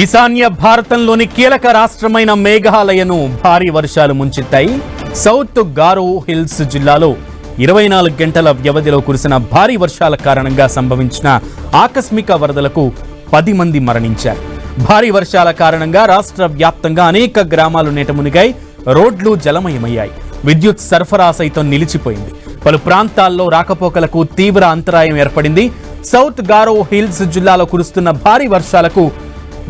ఈశాన్య భారతంలోని కీలక రాష్ట్రమైన మేఘాలయను భారీ వర్షాలు ముంచెత్తాయి. సౌత్ గారో హిల్స్ జిల్లాలో ఇరవై నాలుగు గంటల వ్యవధిలో కురిసిన భారీ వర్షాల కారణంగా సంభవించిన ఆకస్మిక వరదలకు పది మంది మరణించారు. భారీ వర్షాల కారణంగా రాష్ట్ర వ్యాప్తంగా అనేక గ్రామాలు నీట మునిగాయి రోడ్లు జలమయమయ్యాయి. విద్యుత్ సరఫరా సైతం నిలిచిపోయింది. పలు ప్రాంతాల్లో రాకపోకలకు తీవ్ర అంతరాయం ఏర్పడింది. సౌత్ గారో హిల్స్ జిల్లాలో కురుస్తున్న భారీ వర్షాలకు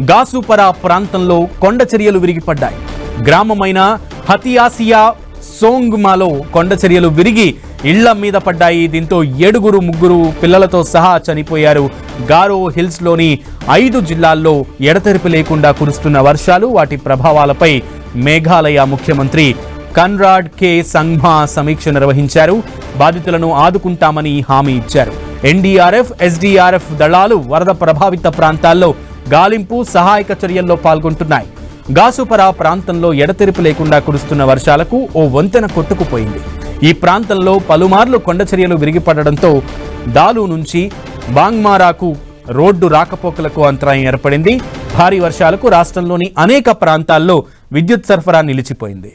గాసుపరా ప్రాంతంలో కొండ చర్యలు విరిగిపడ్డాయి. గ్రామమైన హతియాసియా సోంగ్మాలో కొండ చర్యలు విరిగి ఇళ్ళ మీద పడ్డాయి. దీంతో ఏడుగురు ముగ్గురు పిల్లలతో సహా చనిపోయారు. గారో హిల్స్లోని ఐదు జిల్లాల్లో ఎడతెరిపి లేకుండా కురుస్తున్న వర్షాలు వాటి ప్రభావాలపై మేఘాలయ ముఖ్యమంత్రి కన్రాడ్ కే. సంఘ్మా సమీక్ష నిర్వహించారు. బాధితులను ఆదుకుంటామని హామీ ఇచ్చారు. ఎన్డీఆర్ఎఫ్ ఎస్డీఆర్ఎఫ్ దళాలు వరద ప్రభావిత ప్రాంతాల్లో గాలింపు సహాయక చర్యల్లో పాల్గొంటున్నాయి. గాసుపరా ప్రాంతంలో ఎడతెరిపి లేకుండా కురుస్తున్న వర్షాలకు ఓ వంతెన కొట్టుకుపోయింది. ఈ ప్రాంతంలో పలుమార్లు కొండచర్యలు విరిగిపడడంతో దాలు నుంచి బాంగ్మారాకు రోడ్డు రాకపోకలకు అంతరాయం ఏర్పడింది. భారీ వర్షాలకు రాష్ట్రంలోని అనేక ప్రాంతాల్లో విద్యుత్ సరఫరా నిలిచిపోయింది.